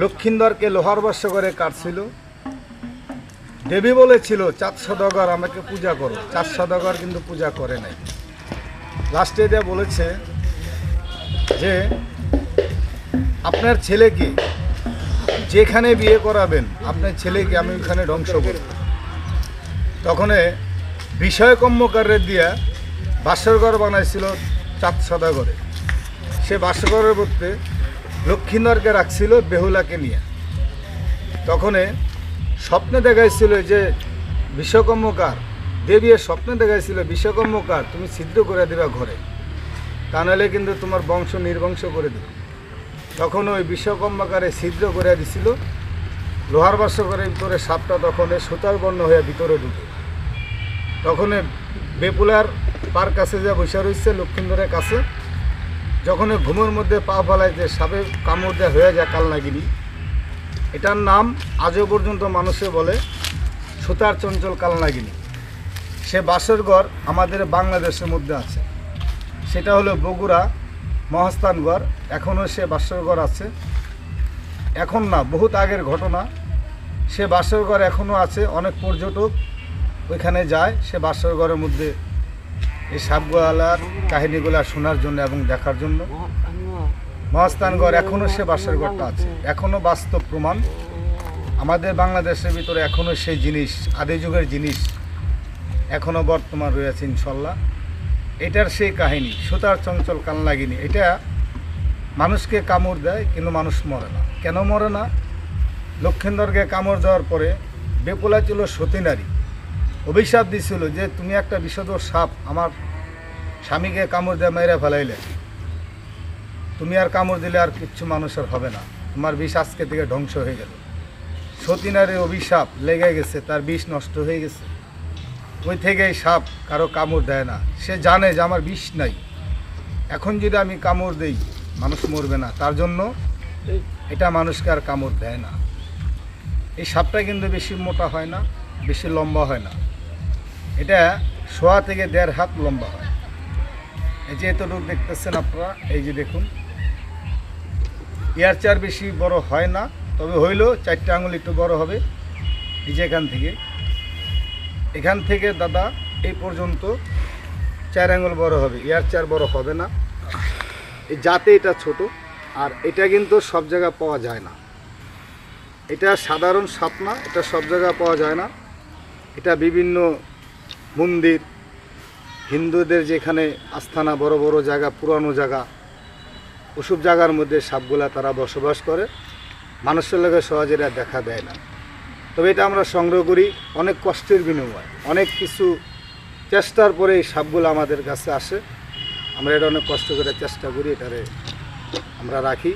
লক্ষিন্দরকে লোহার বর্ষ করে কাটছিল। দেবী বলেছিল, চাঁদ সদাগর, আমাকে পূজা করো। চাঁদ সদাগর কিন্তু পূজা করে নাই। লাস্টে দিয়ে বলেছে যে, আপনার ছেলেকে যেখানে বিয়ে করাবেন, আপনার ছেলেকে আমি ওখানে ধ্বংস করব। তখনে বিষয় কর্মকারের দিয়া বাসরঘর বানাইছিল চাঁদ সদাগরে। সে বাসরঘরের মধ্যে লক্ষ্মীন্দরকে রাখছিল বেহুলাকে নিয়ে। তখন স্বপ্নে দেখাইছিল যে বিশ্বকর্মকার দেবীর স্বপ্নে দেখাইছিল, বিশ্বকর্মকার, তুমি ছিদ্র করে দেবে ঘরে। তা নাহলে কিন্তু তোমার বংশ নির্বংশ করে দেবে। তখন ওই বিশ্বকর্মাকারে ছিদ্র করে দিছিল। লোহার বাস করে ভিতরে সাপটা তখন সুতার বর্ণ হয়ে ভিতরে ঢুকে। তখন বেপুলার পার কাছে যা বসে রয়েছে লক্ষ্মীন্দরের কাছে যখন ঘুমের মধ্যে পা ফেলায় যে সাপে কামড় দেওয়া হয়ে যায় কালনাগিরি এটার নাম আজও পর্যন্ত মানুষে বলে সুতার চঞ্চল কালনাগিনী সে বাসের ঘর আমাদের বাংলাদেশের মধ্যে আছে। সেটা হলো বগুড়া মহাস্থানগড় এখনও সে বাসর ঘর আছে। এখন না, বহুত আগের ঘটনা। সে বাসর ঘর এখনও আছে, অনেক পর্যটক ওইখানে যায়, সে বাসর ঘরের মধ্যে এই সাপগোয়ালার কাহিনীগুলো শোনার জন্য এবং দেখার জন্য। মহাস্থানগড় এখনও সে বাসর ঘরটা আছে। এখনও বাস্তব প্রমাণ। আমাদের বাংলাদেশের ভিতরে এখনও সেই জিনিস, আদি যুগের জিনিস এখনও বর্তমান রয়েছে ইনশাল্লাহ। এটার সেই কাহিনী, সুতার চঞ্চল কালনাগিনী এটা মানুষকে কামড় দেয়, কিন্তু মানুষ মরে না। কেন মরে না? লক্ষিন্দরকে কামড় দেওয়ার পরে বেপুলা ছিল সতী নারী। অভিশাপ দিছিল যে তুমি একটা বিষধর সাপ আমার স্বামীকে কামড় দিয়ে মেরে ফেলাইলে। তুমি আর কামড় দিলে আর কিচ্ছু মানুষের হবে না। তোমার বিষ আজকে থেকে ধ্বংস হয়ে গেল। সতীনারের অভিশাপ লেগে গেছে, তার বিষ নষ্ট হয়ে গেছে। ওই থেকে এই সাপ কারও কামড় দেয় না। সে জানে যে আমার বিষ নাই। এখন যদি আমি কামড় দেই, মানুষ মরবে না। তার জন্য এটা মানুষকে আর কামড় দেয় না। এই সাপটা কিন্তু বেশি মোটা হয় না, বেশি লম্বা হয় না। এটা সোয়া থেকে দেড় হাত লম্বা হয়। এই যে এতটুকু দেখতেছেন আপনারা, এই যে দেখুন। ইয়ার চার বেশি বড় হয় না, তবে হইলেও চারটে আঙুল একটু বড় হবে। এই যে এখান থেকে। এখান থেকে দাদা, এই পর্যন্ত চার আঙুল বড় হবে। ইয়ার চার বড় হবে না। এই যাতে এটা ছোট, আর এটা কিন্তু সব জায়গায় পাওয়া যায় না। এটা সাধারণ সাপ না এটা সব জায়গায় পাওয়া যায় না। এটা বিভিন্ন মন্দির, হিন্দুদের যেখানে আস্থানা, বড় বড় জায়গা, পুরানো জায়গা, ওসব জায়গার মধ্যে সাপগুলা তারা বসবাস করে। মানুষের লোকে সহজে দেখা দেয় না। তবে এটা আমরা সংগ্রহ করি অনেক কষ্টের বিনিময়। অনেক কিছু চেষ্টার পরে এই সাপগুলো আমাদের কাছে আসে। আমরা এটা অনেক কষ্ট করে চেষ্টা করি, এটারে আমরা রাখি।